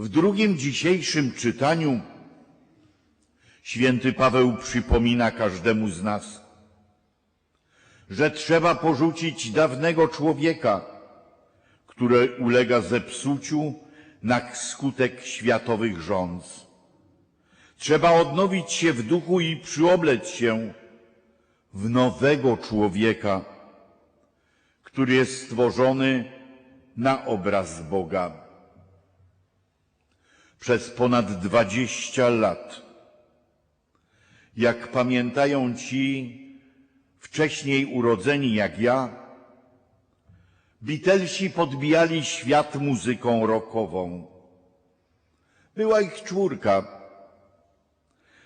W drugim dzisiejszym czytaniu święty Paweł przypomina każdemu z nas, że trzeba porzucić dawnego człowieka, który ulega zepsuciu na skutek światowych rządz. Trzeba odnowić się w duchu i przyoblec się w nowego człowieka, który jest stworzony na obraz Boga. Przez ponad dwadzieścia lat, jak pamiętają ci wcześniej urodzeni jak ja, Beatlesi podbijali świat muzyką rockową. Była ich czwórka.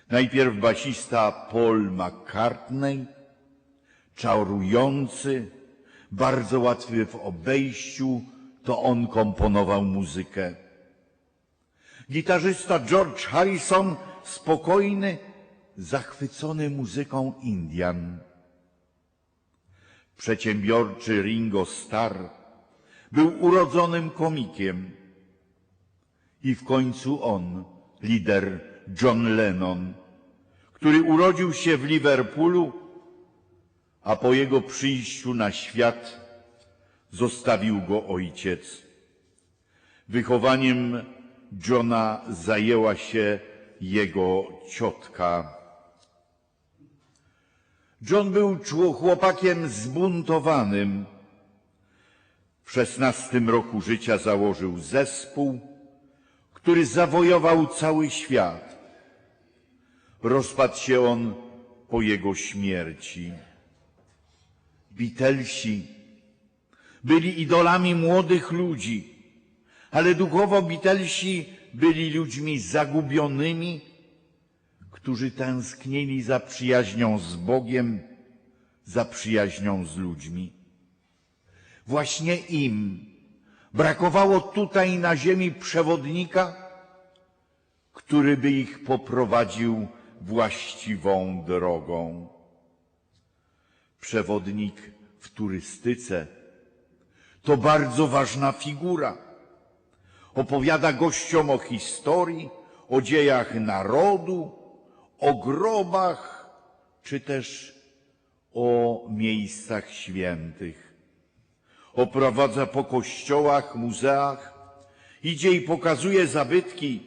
Najpierw basista Paul McCartney, czarujący, bardzo łatwy w obejściu, to on komponował muzykę. Gitarzysta George Harrison, spokojny, zachwycony muzyką Indian. Przedsiębiorczy Ringo Starr był urodzonym komikiem. I w końcu on, lider John Lennon, który urodził się w Liverpoolu, a po jego przyjściu na świat zostawił go ojciec. Wychowaniem Johna zajęła się jego ciotka. John był chłopakiem zbuntowanym. W szesnastym roku życia założył zespół, który zawojował cały świat. Rozpadł się on po jego śmierci. Beatlesi byli idolami młodych ludzi, ale duchowo Beatlesi byli ludźmi zagubionymi, którzy tęsknili za przyjaźnią z Bogiem, za przyjaźnią z ludźmi. Właśnie im brakowało tutaj na ziemi przewodnika, który by ich poprowadził właściwą drogą. Przewodnik w turystyce to bardzo ważna figura. Opowiada gościom o historii, o dziejach narodu, o grobach, czy też o miejscach świętych. Oprowadza po kościołach, muzeach, idzie i pokazuje zabytki,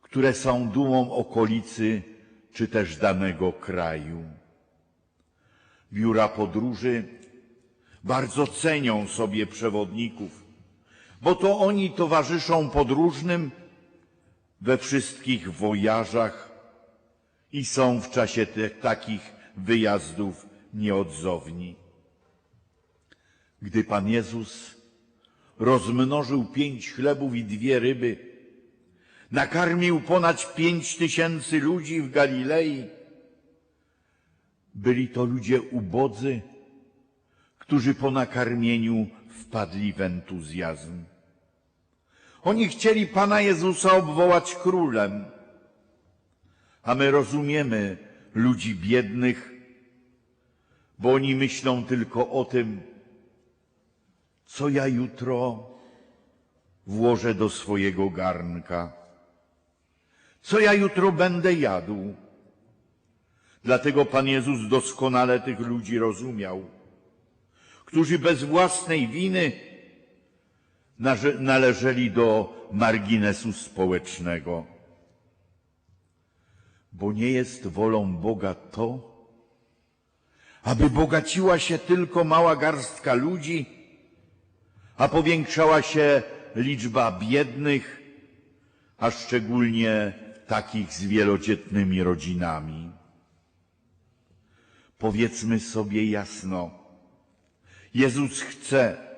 które są dumą okolicy, czy też danego kraju. Biura podróży bardzo cenią sobie przewodników, bo to oni towarzyszą podróżnym we wszystkich wojażach i są w czasie te, takich wyjazdów nieodzowni. Gdy Pan Jezus rozmnożył pięć chlebów i dwie ryby, nakarmił ponad pięć tysięcy ludzi w Galilei, byli to ludzie ubodzy, którzy po nakarmieniu wpadli w entuzjazm. Oni chcieli Pana Jezusa obwołać królem, a my rozumiemy ludzi biednych, bo oni myślą tylko o tym, co ja jutro włożę do swojego garnka, co ja jutro będę jadł. Dlatego Pan Jezus doskonale tych ludzi rozumiał, którzy bez własnej winy należeli do marginesu społecznego. Bo nie jest wolą Boga to, aby bogaciła się tylko mała garstka ludzi, a powiększała się liczba biednych, a szczególnie takich z wielodzietnymi rodzinami. Powiedzmy sobie jasno, Jezus chce,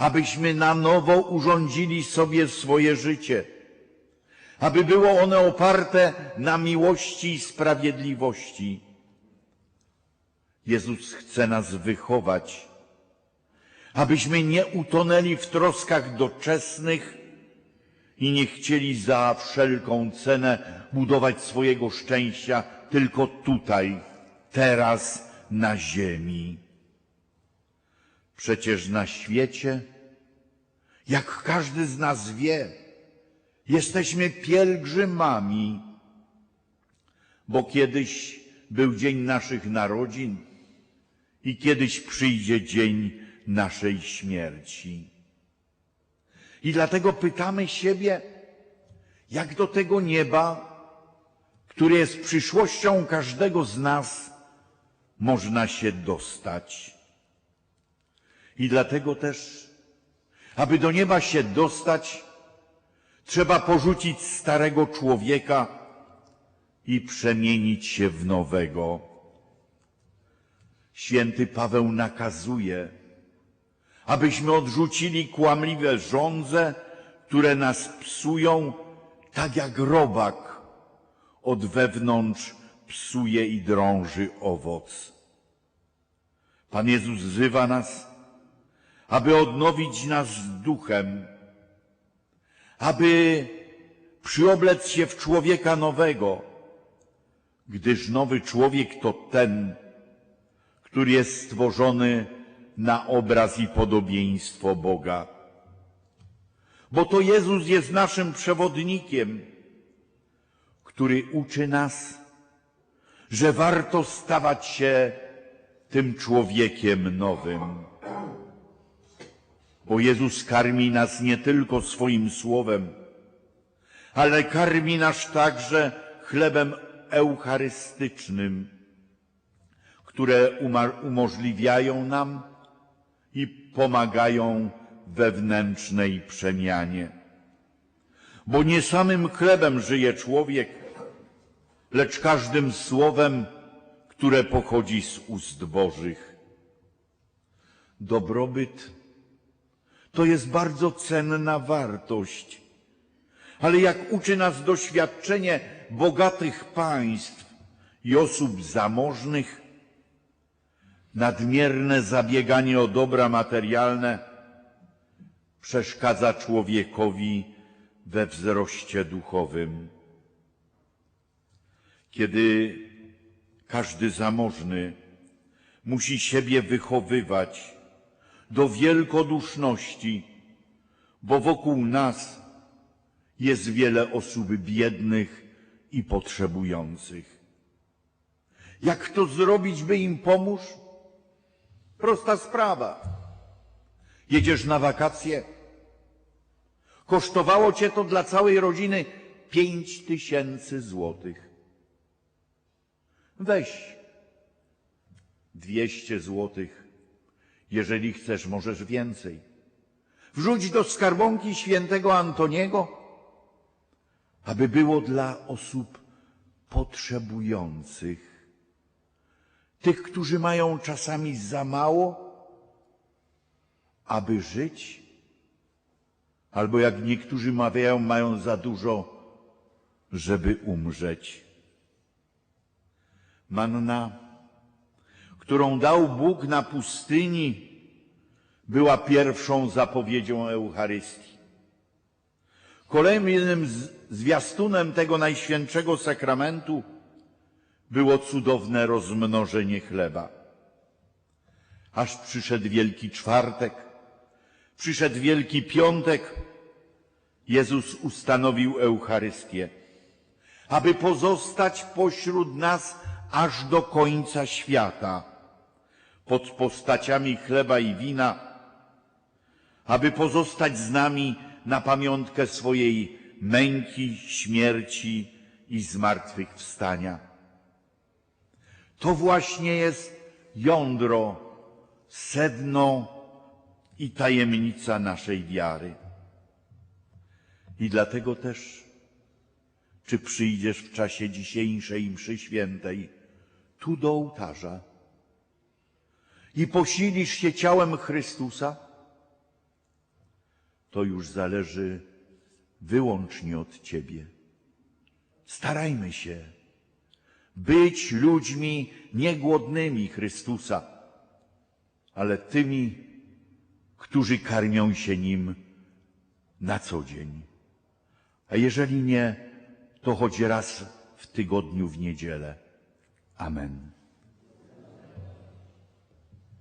abyśmy na nowo urządzili sobie swoje życie, aby było one oparte na miłości i sprawiedliwości. Jezus chce nas wychować, abyśmy nie utonęli w troskach doczesnych i nie chcieli za wszelką cenę budować swojego szczęścia tylko tutaj, teraz na ziemi. Przecież na świecie, jak każdy z nas wie, Jesteśmy pielgrzymami, bo kiedyś był dzień naszych narodzin i kiedyś przyjdzie dzień naszej śmierci. I dlatego pytamy siebie, jak do tego nieba, które jest przyszłością każdego z nas, można się dostać. I dlatego też, aby do nieba się dostać, trzeba porzucić starego człowieka i przemienić się w nowego. Święty Paweł nakazuje, abyśmy odrzucili kłamliwe żądze, które nas psują, tak jak robak od wewnątrz psuje i drąży owoc. Pan Jezus wzywa nas, aby odnowić nas duchem, aby przyoblec się w człowieka nowego, gdyż nowy człowiek to ten, który jest stworzony na obraz i podobieństwo Boga. Bo to Jezus jest naszym przewodnikiem, który uczy nas, że warto stawać się tym człowiekiem nowym. Bo Jezus karmi nas nie tylko swoim słowem, ale karmi nas także chlebem eucharystycznym, które umożliwiają nam i pomagają wewnętrznej przemianie. Bo nie samym chlebem żyje człowiek, lecz każdym słowem, które pochodzi z ust Bożych. Dobrobyt to jest bardzo cenna wartość, ale jak uczy nas doświadczenie bogatych państw i osób zamożnych, nadmierne zabieganie o dobra materialne przeszkadza człowiekowi we wzroście duchowym. Kiedy każdy zamożny musi siebie wychowywać do wielkoduszności, bo wokół nas jest wiele osób biednych i potrzebujących. Jak to zrobić, by im pomóc? Prosta sprawa. Jedziesz na wakacje. Kosztowało cię to dla całej rodziny pięć tysięcy złotych. Weź dwieście złotych. Jeżeli chcesz, możesz więcej. Wrzuć do skarbonki świętego Antoniego, aby było dla osób potrzebujących. Tych, którzy mają czasami za mało, aby żyć, albo jak niektórzy mawiają, mają za dużo, żeby umrzeć. Manna, którą dał Bóg na pustyni, była pierwszą zapowiedzią Eucharystii. Kolejnym zwiastunem tego najświętszego sakramentu było cudowne rozmnożenie chleba. Aż przyszedł Wielki Czwartek, przyszedł Wielki Piątek, Jezus ustanowił Eucharystię, aby pozostać pośród nas aż do końca świata, pod postaciami chleba i wina, aby pozostać z nami na pamiątkę swojej męki, śmierci i zmartwychwstania. To właśnie jest jądro, sedno i tajemnica naszej wiary. I dlatego też, czy przyjdziesz w czasie dzisiejszej mszy świętej tu do ołtarza i posilisz się ciałem Chrystusa, to już zależy wyłącznie od Ciebie. Starajmy się być ludźmi niegłodnymi Chrystusa, ale tymi, którzy karmią się Nim na co dzień. A jeżeli nie, to choć raz w tygodniu w niedzielę. Amen.